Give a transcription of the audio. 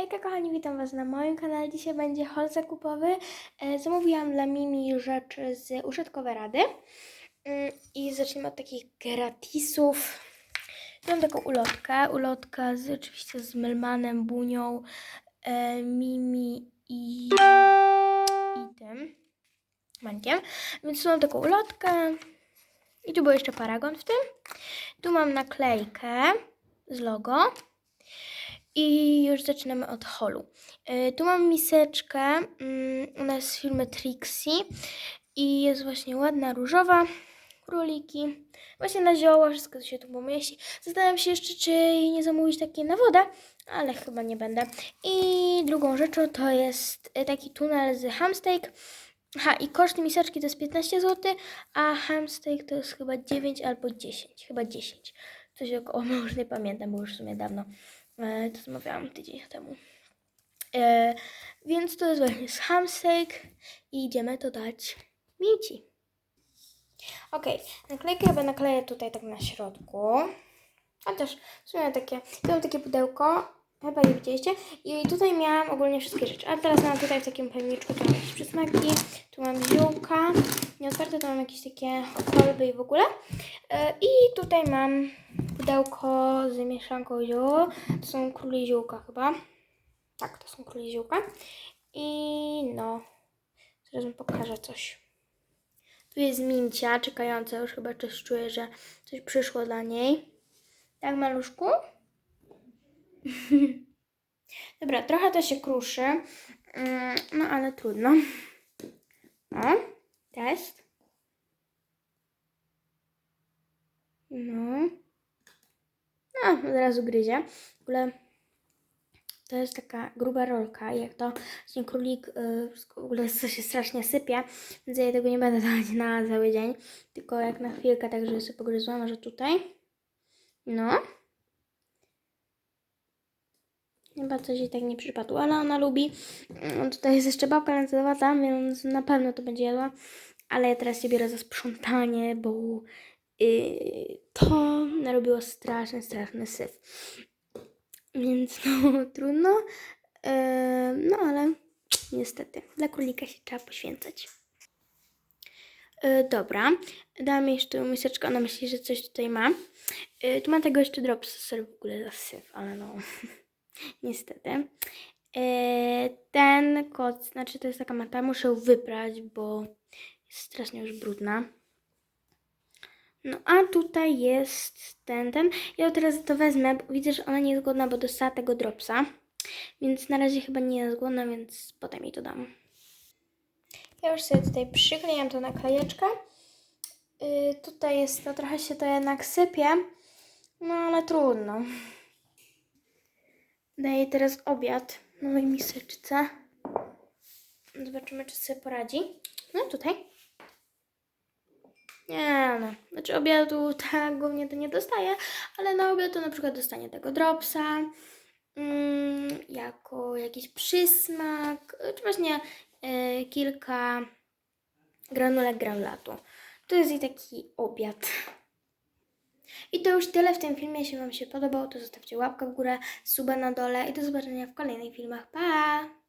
Hejka kochani, witam Was na moim kanale. Dzisiaj będzie haul zakupowy. E, Zamówiłam dla Mimi rzeczy z użytkowej rady. Mm, I zacznijmy od takich gratisów. Mam taką ulotkę. Ulotka z, oczywiście z Melmanem, Bunią, e, Mimi i, i tym mańkiem. Więc mam taką ulotkę. I tu był jeszcze paragon w tym. Tu mam naklejkę z logo. I już zaczynamy od holu. Y, Tu mam miseczkę. mm, Ona jest z firmy Trixie. I jest właśnie ładna, różowa. Króliki. Właśnie na zioła, wszystko się tu pomieści. Zastanawiam się jeszcze, czy jej nie zamówić takiej na wodę, ale chyba nie będę. I drugą rzeczą to jest y, taki tunel z hamsteak. Aha, i koszt miseczki to jest 15 zł, a hamsteak to jest chyba 9 albo 10. Chyba 10. Coś około, już nie pamiętam, bo już w sumie dawno e, to zamawiałam tydzień temu. E, więc to jest właśnie z hamsteak i idziemy to dać Mici. Ok, naklejkę chyba nakleję tutaj tak na środku. Chociaż w sumie takie, tu mam takie pudełko, chyba je widzieliście. I tutaj miałam ogólnie wszystkie rzeczy. A teraz mam tutaj w takim pojemniczku, tu mam jakieś przysmaki, tu mam ziółka. Nieotwarte to mam jakieś takie kolby i w ogóle. E, I tutaj mam pudełko z mieszanką ziół. To są króli ziółka chyba. Tak, to są króli ziółka. I no, zaraz wam pokażę coś. Tu jest mincia czekająca, już chyba też czuję, że coś przyszło dla niej. Tak, maluszku? Dobra, trochę to się kruszy, Mm, no ale trudno. O, test. No. No, od razu gryzie. W ogóle to jest taka gruba rolka. Jak to właśnie królik yy, w ogóle się strasznie sypie, więc ja tego nie będę dawać na cały dzień. Tylko jak na chwilkę, tak żeby sobie pogryzłam, może tutaj. No. Chyba coś jej tak nie przypadło, ale ona lubi. Mm, Tutaj jest jeszcze babka lęcowata, więc na pewno to będzie jadła. Ale ja teraz się biorę za sprzątanie, bo to narobiło straszny, straszny syf. Więc no, trudno. No ale niestety, dla królika się trzeba poświęcać. Yy, dobra, dam jeszcze miseczkę, ona myśli, że coś tutaj ma. Yy, tu ma tego jeszcze drops, sorry w ogóle za syf, ale no, niestety. Yy, ten kot, znaczy to jest taka mata, muszę ją wyprać, bo jest strasznie już brudna. No a tutaj jest ten, ten. Ja teraz to wezmę, bo widzę, że ona nie jest głodna, bo dostała tego dropsa. Więc na razie chyba nie jest głodna, więc potem jej to dam. Ja już sobie tutaj przyklejam tą naklejeczkę. Yy, tutaj jest, to trochę się to jednak sypie. No ale trudno. Daję teraz obiad na mojej miseczce. Zobaczymy, czy sobie poradzi. No tutaj. Nie no, znaczy obiadu tak głównie to nie dostaje, ale na obiad to na przykład dostanie tego dropsa, mm, jako jakiś przysmak, czy właśnie e, kilka granulek granulatu. To jest i taki obiad. I to już tyle w tym filmie. Jeśli Wam się podobało, to zostawcie łapkę w górę, suba na dole i do zobaczenia w kolejnych filmach. Pa!